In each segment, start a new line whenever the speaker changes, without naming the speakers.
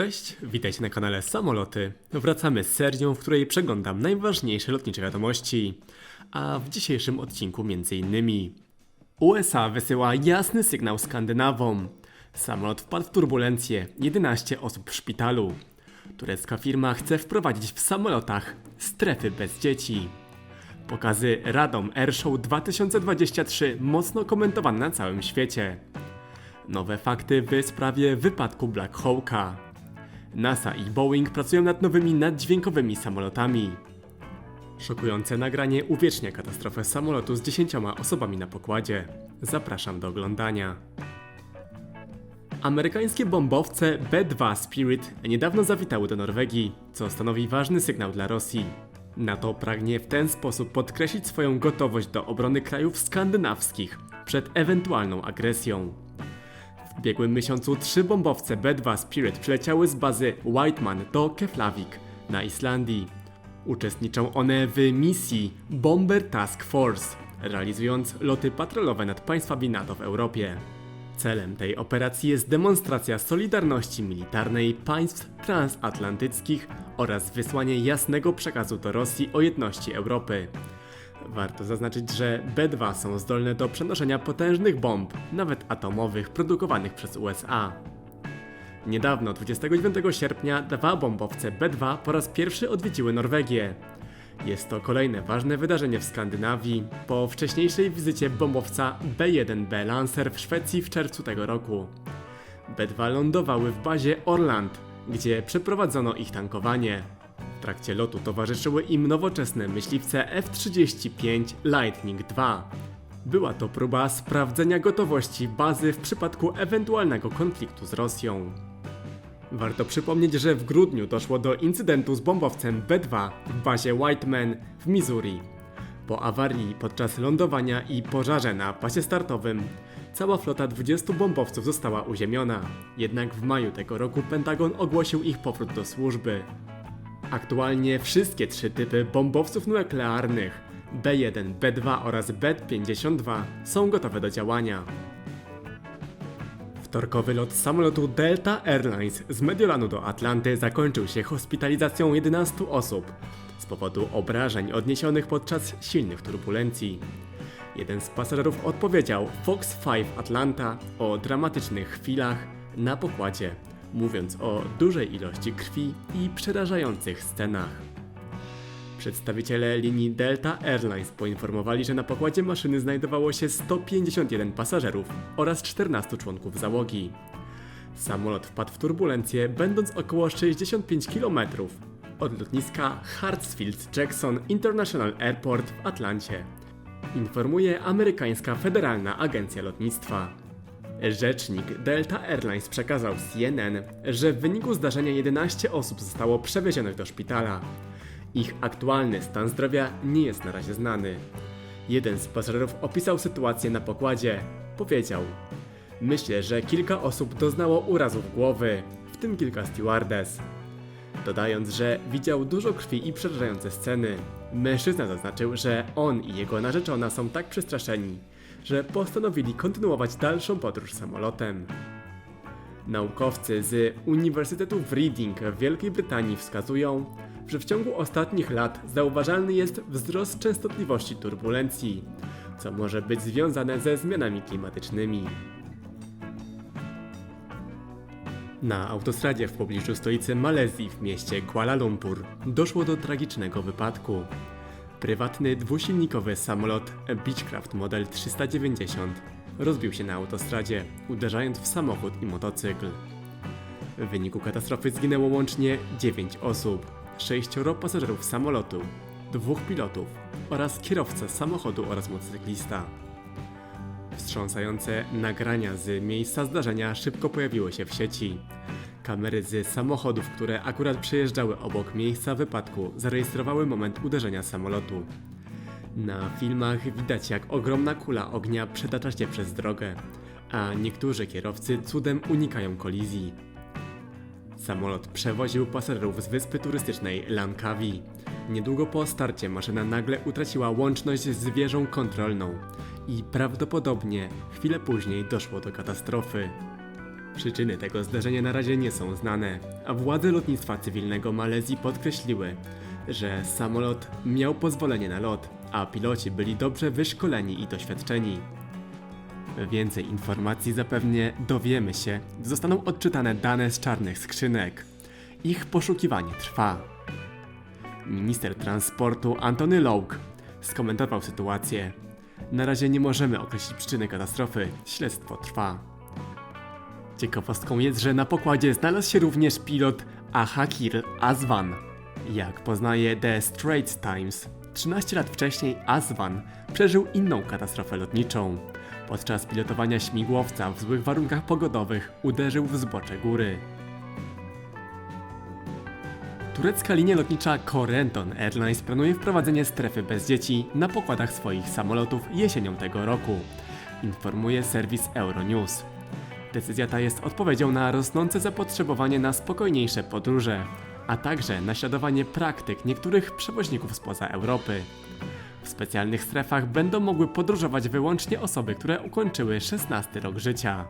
Cześć, witajcie na kanale Samoloty. Wracamy z serią, w której przeglądam najważniejsze lotnicze wiadomości. A w dzisiejszym odcinku m.in. USA wysyła jasny sygnał Skandynawom. Samolot wpadł w turbulencję, 11 osób w szpitalu. Turecka firma chce wprowadzić w samolotach strefy bez dzieci. Pokazy Radom Airshow 2023 mocno komentowane na całym świecie. Nowe fakty w sprawie wypadku Black Hawka. NASA i Boeing pracują nad nowymi naddźwiękowymi samolotami. Szokujące nagranie uwiecznia katastrofę samolotu z 10 osobami na pokładzie. Zapraszam do oglądania. Amerykańskie bombowce B-2 Spirit niedawno zawitały do Norwegii, co stanowi ważny sygnał dla Rosji. NATO pragnie w ten sposób podkreślić swoją gotowość do obrony krajów skandynawskich przed ewentualną agresją. W ubiegłym miesiącu trzy bombowce B-2 Spirit przyleciały z bazy Whiteman do Keflavik na Islandii. Uczestniczą one w misji Bomber Task Force, realizując loty patrolowe nad państwami NATO w Europie. Celem tej operacji jest demonstracja solidarności militarnej państw transatlantyckich oraz wysłanie jasnego przekazu do Rosji o jedności Europy. Warto zaznaczyć, że B-2 są zdolne do przenoszenia potężnych bomb, nawet atomowych, produkowanych przez USA. Niedawno, 29 sierpnia, dwa bombowce B-2 po raz pierwszy odwiedziły Norwegię. Jest to kolejne ważne wydarzenie w Skandynawii, po wcześniejszej wizycie bombowca B-1B Lancer w Szwecji w czerwcu tego roku. B-2 lądowały w bazie Orland, gdzie przeprowadzono ich tankowanie. W trakcie lotu towarzyszyły im nowoczesne myśliwce F-35 Lightning II. Była to próba sprawdzenia gotowości bazy w przypadku ewentualnego konfliktu z Rosją. Warto przypomnieć, że w grudniu doszło do incydentu z bombowcem B-2 w bazie Whiteman w Missouri. Po awarii podczas lądowania i pożarze na pasie startowym, cała flota 20 bombowców została uziemiona. Jednak w maju tego roku Pentagon ogłosił ich powrót do służby. Aktualnie wszystkie trzy typy bombowców nuklearnych B1, B2 oraz B52 są gotowe do działania. Wtorkowy lot samolotu Delta Airlines z Mediolanu do Atlanty zakończył się hospitalizacją 11 osób z powodu obrażeń odniesionych podczas silnych turbulencji. Jeden z pasażerów odpowiedział Fox 5 Atlanta o dramatycznych chwilach na pokładzie, mówiąc o dużej ilości krwi i przerażających scenach. Przedstawiciele linii Delta Airlines poinformowali, że na pokładzie maszyny znajdowało się 151 pasażerów oraz 14 członków załogi. Samolot wpadł w turbulencję, będąc około 65 km od lotniska Hartsfield-Jackson International Airport w Atlancie. Informuje amerykańska Federalna Agencja Lotnictwa. Rzecznik Delta Airlines przekazał CNN, że w wyniku zdarzenia 11 osób zostało przewiezionych do szpitala. Ich aktualny stan zdrowia nie jest na razie znany. Jeden z pasażerów opisał sytuację na pokładzie. Powiedział: Myślę, że kilka osób doznało urazów głowy, w tym kilka stewardess. Dodając, że widział dużo krwi i przerażające sceny, mężczyzna zaznaczył, że on i jego narzeczona są tak przestraszeni, że postanowili kontynuować dalszą podróż samolotem. Naukowcy z Uniwersytetu w Reading w Wielkiej Brytanii wskazują, że w ciągu ostatnich lat zauważalny jest wzrost częstotliwości turbulencji, co może być związane ze zmianami klimatycznymi. Na autostradzie w pobliżu stolicy Malezji w mieście Kuala Lumpur doszło do tragicznego wypadku. Prywatny dwusilnikowy samolot Beechcraft Model 390 rozbił się na autostradzie, uderzając w samochód i motocykl. W wyniku katastrofy zginęło łącznie 9 osób, 6 pasażerów samolotu, dwóch pilotów oraz kierowca samochodu oraz motocyklista. Wstrząsające nagrania z miejsca zdarzenia szybko pojawiły się w sieci. Kamery z samochodów, które akurat przejeżdżały obok miejsca wypadku, zarejestrowały moment uderzenia samolotu. Na filmach widać jak ogromna kula ognia przetacza się przez drogę, a niektórzy kierowcy cudem unikają kolizji. Samolot przewoził pasażerów z wyspy turystycznej Langkawi. Niedługo po starcie maszyna nagle utraciła łączność z wieżą kontrolną i prawdopodobnie chwilę później doszło do katastrofy. Przyczyny tego zdarzenia na razie nie są znane, a władze lotnictwa cywilnego Malezji podkreśliły, że samolot miał pozwolenie na lot, a piloci byli dobrze wyszkoleni i doświadczeni. Więcej informacji zapewnie dowiemy się, zostaną odczytane dane z czarnych skrzynek. Ich poszukiwanie trwa. Minister transportu Antony Logue skomentował sytuację. Na razie nie możemy określić przyczyny katastrofy, śledztwo trwa. Ciekawostką jest, że na pokładzie znalazł się również pilot Ahakir Azwan. Jak poznaje The Straits Times, 13 lat wcześniej Azwan przeżył inną katastrofę lotniczą. Podczas pilotowania śmigłowca w złych warunkach pogodowych uderzył w zbocze góry. Turecka linia lotnicza Corendon Airlines planuje wprowadzenie strefy bez dzieci na pokładach swoich samolotów jesienią tego roku, informuje serwis Euronews. Decyzja ta jest odpowiedzią na rosnące zapotrzebowanie na spokojniejsze podróże, a także naśladowanie praktyk niektórych przewoźników spoza Europy. W specjalnych strefach będą mogły podróżować wyłącznie osoby, które ukończyły 16 rok życia.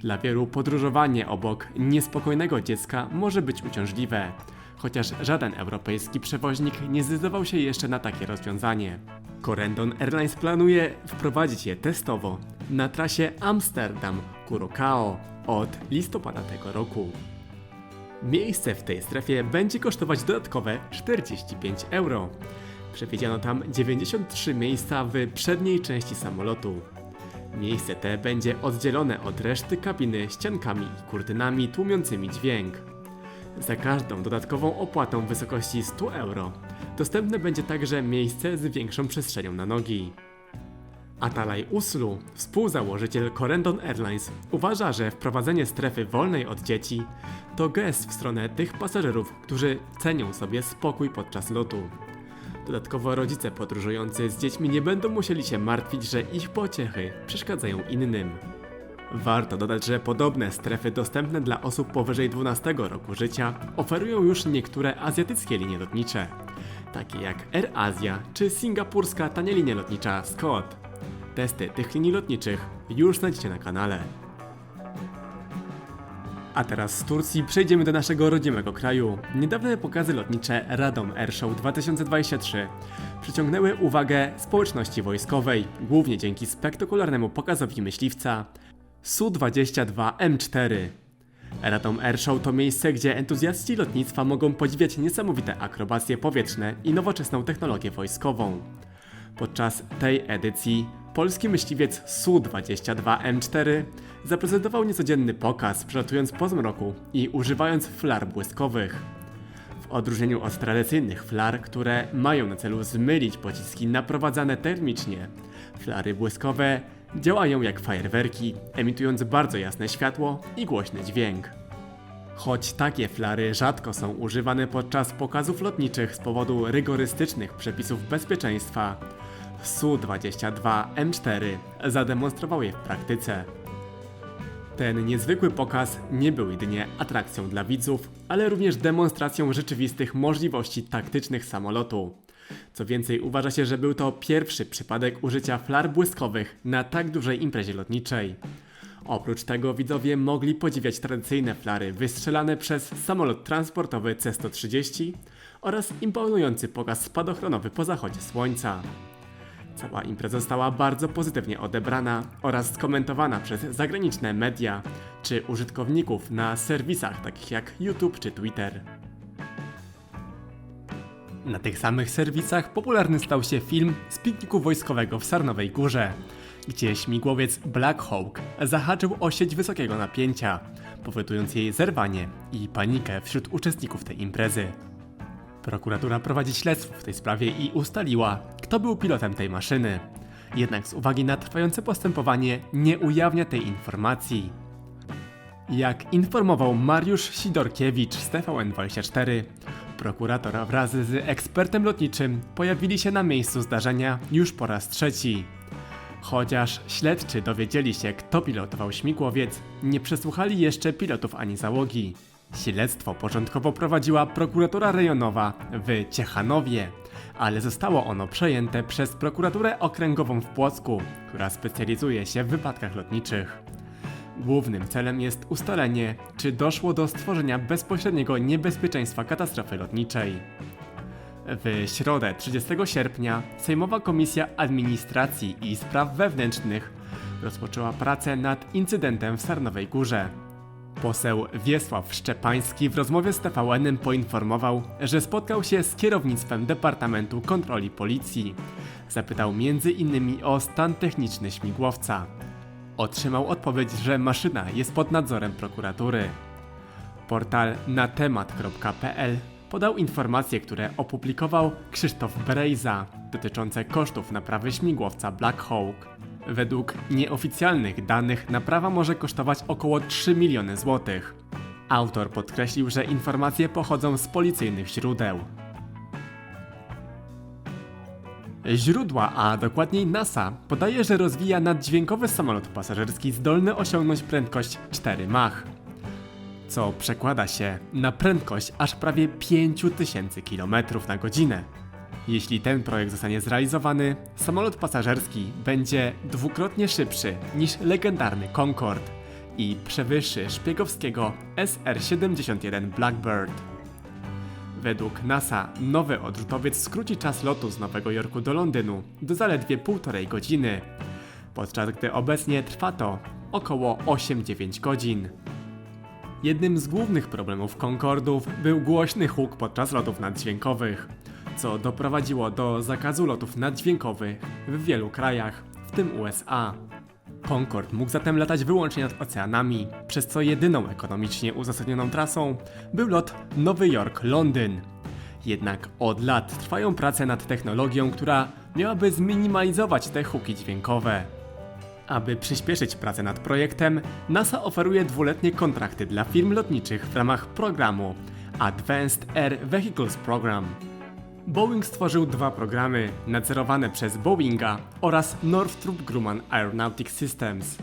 Dla wielu podróżowanie obok niespokojnego dziecka może być uciążliwe, chociaż żaden europejski przewoźnik nie zdecydował się jeszcze na takie rozwiązanie. Corendon Airlines planuje wprowadzić je testowo na trasie Amsterdam-Curacao od listopada tego roku. Miejsce w tej strefie będzie kosztować dodatkowe 45 euro. Przewidziano tam 93 miejsca w przedniej części samolotu. Miejsce te będzie oddzielone od reszty kabiny ściankami i kurtynami tłumiącymi dźwięk. Za każdą dodatkową opłatą w wysokości 100 euro dostępne będzie także miejsce z większą przestrzenią na nogi. Atalay Uslu, współzałożyciel Corendon Airlines, uważa, że wprowadzenie strefy wolnej od dzieci to gest w stronę tych pasażerów, którzy cenią sobie spokój podczas lotu. Dodatkowo rodzice podróżujący z dziećmi nie będą musieli się martwić, że ich pociechy przeszkadzają innym. Warto dodać, że podobne strefy dostępne dla osób powyżej 12 roku życia oferują już niektóre azjatyckie linie lotnicze, takie jak Air Asia czy singapurska tania linia lotnicza Scott. Testy tych linii lotniczych już znajdziecie na kanale. A teraz z Turcji przejdziemy do naszego rodzimego kraju. Niedawne pokazy lotnicze Radom Airshow 2023 przyciągnęły uwagę społeczności wojskowej, głównie dzięki spektakularnemu pokazowi myśliwca Su-22M4. Radom Airshow to miejsce, gdzie entuzjaści lotnictwa mogą podziwiać niesamowite akrobacje powietrzne i nowoczesną technologię wojskową. Podczas tej edycji polski myśliwiec Su-22M4 zaprezentował niecodzienny pokaz, przelatując po zmroku i używając flar błyskowych. W odróżnieniu od tradycyjnych flar, które mają na celu zmylić pociski naprowadzane termicznie, flary błyskowe działają jak fajerwerki, emitując bardzo jasne światło i głośny dźwięk. Choć takie flary rzadko są używane podczas pokazów lotniczych z powodu rygorystycznych przepisów bezpieczeństwa, Su-22M4 zademonstrował je w praktyce. Ten niezwykły pokaz nie był jedynie atrakcją dla widzów, ale również demonstracją rzeczywistych możliwości taktycznych samolotu. Co więcej, uważa się, że był to pierwszy przypadek użycia flar błyskowych na tak dużej imprezie lotniczej. Oprócz tego widzowie mogli podziwiać tradycyjne flary wystrzelane przez samolot transportowy C-130 oraz imponujący pokaz spadochronowy po zachodzie słońca. Cała impreza została bardzo pozytywnie odebrana oraz skomentowana przez zagraniczne media czy użytkowników na serwisach takich jak YouTube czy Twitter. Na tych samych serwisach popularny stał się film z pikniku wojskowego w Sarnowej Górze, gdzie śmigłowiec Black Hawk zahaczył o sieć wysokiego napięcia, powodując jej zerwanie i panikę wśród uczestników tej imprezy. Prokuratura prowadzi śledztwo w tej sprawie i ustaliła, kto był pilotem tej maszyny. Jednak z uwagi na trwające postępowanie nie ujawnia tej informacji. Jak informował Mariusz Sidorkiewicz z TVN24, prokurator wraz z ekspertem lotniczym pojawili się na miejscu zdarzenia już po raz trzeci. Chociaż śledczy dowiedzieli się, kto pilotował śmigłowiec, nie przesłuchali jeszcze pilotów ani załogi. Śledztwo początkowo prowadziła prokuratura rejonowa w Ciechanowie, ale zostało ono przejęte przez prokuraturę okręgową w Płocku, która specjalizuje się w wypadkach lotniczych. Głównym celem jest ustalenie, czy doszło do stworzenia bezpośredniego niebezpieczeństwa katastrofy lotniczej. W środę 30 sierpnia Sejmowa Komisja Administracji i Spraw Wewnętrznych rozpoczęła pracę nad incydentem w Sarnowej Górze. Poseł Wiesław Szczepański w rozmowie z TVN poinformował, że spotkał się z kierownictwem Departamentu Kontroli Policji. Zapytał m.in. o stan techniczny śmigłowca. Otrzymał odpowiedź, że maszyna jest pod nadzorem prokuratury. Portal natemat.pl podał informacje, które opublikował Krzysztof Brejza dotyczące kosztów naprawy śmigłowca Black Hawk. Według nieoficjalnych danych naprawa może kosztować około 3 miliony złotych. Autor podkreślił, że informacje pochodzą z policyjnych źródeł. Źródła, a dokładniej NASA, podaje, że rozwija naddźwiękowy samolot pasażerski zdolny osiągnąć prędkość 4 Mach co przekłada się na prędkość aż prawie 5000 km na godzinę. Jeśli ten projekt zostanie zrealizowany, samolot pasażerski będzie dwukrotnie szybszy niż legendarny Concorde i przewyższy szpiegowskiego SR-71 Blackbird. Według NASA nowy odrzutowiec skróci czas lotu z Nowego Jorku do Londynu do zaledwie półtorej godziny, podczas gdy obecnie trwa to około 8-9 godzin. Jednym z głównych problemów Concordów był głośny huk podczas lotów naddźwiękowych, co doprowadziło do zakazu lotów naddźwiękowych w wielu krajach, w tym USA. Concorde mógł zatem latać wyłącznie nad oceanami, przez co jedyną ekonomicznie uzasadnioną trasą był lot Nowy Jork-Londyn. Jednak od lat trwają prace nad technologią, która miałaby zminimalizować te huki dźwiękowe. Aby przyspieszyć pracę nad projektem, NASA oferuje dwuletnie kontrakty dla firm lotniczych w ramach programu Advanced Air Vehicles Program. Boeing stworzył dwa programy nadzorowane przez Boeinga oraz Northrop Grumman Aeronautic Systems.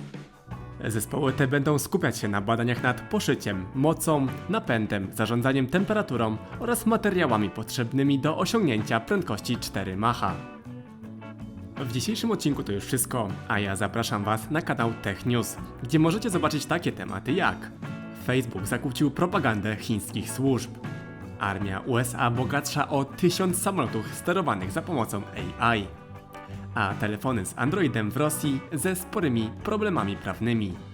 Zespoły te będą skupiać się na badaniach nad poszyciem, mocą, napędem, zarządzaniem temperaturą oraz materiałami potrzebnymi do osiągnięcia prędkości 4 Macha. W dzisiejszym odcinku to już wszystko, a ja zapraszam Was na kanał Tech News, gdzie możecie zobaczyć takie tematy jak Facebook zakłócił propagandę chińskich służb, armia USA bogatsza o tysiąc samolotów sterowanych za pomocą AI, a telefony z Androidem w Rosji ze sporymi problemami prawnymi.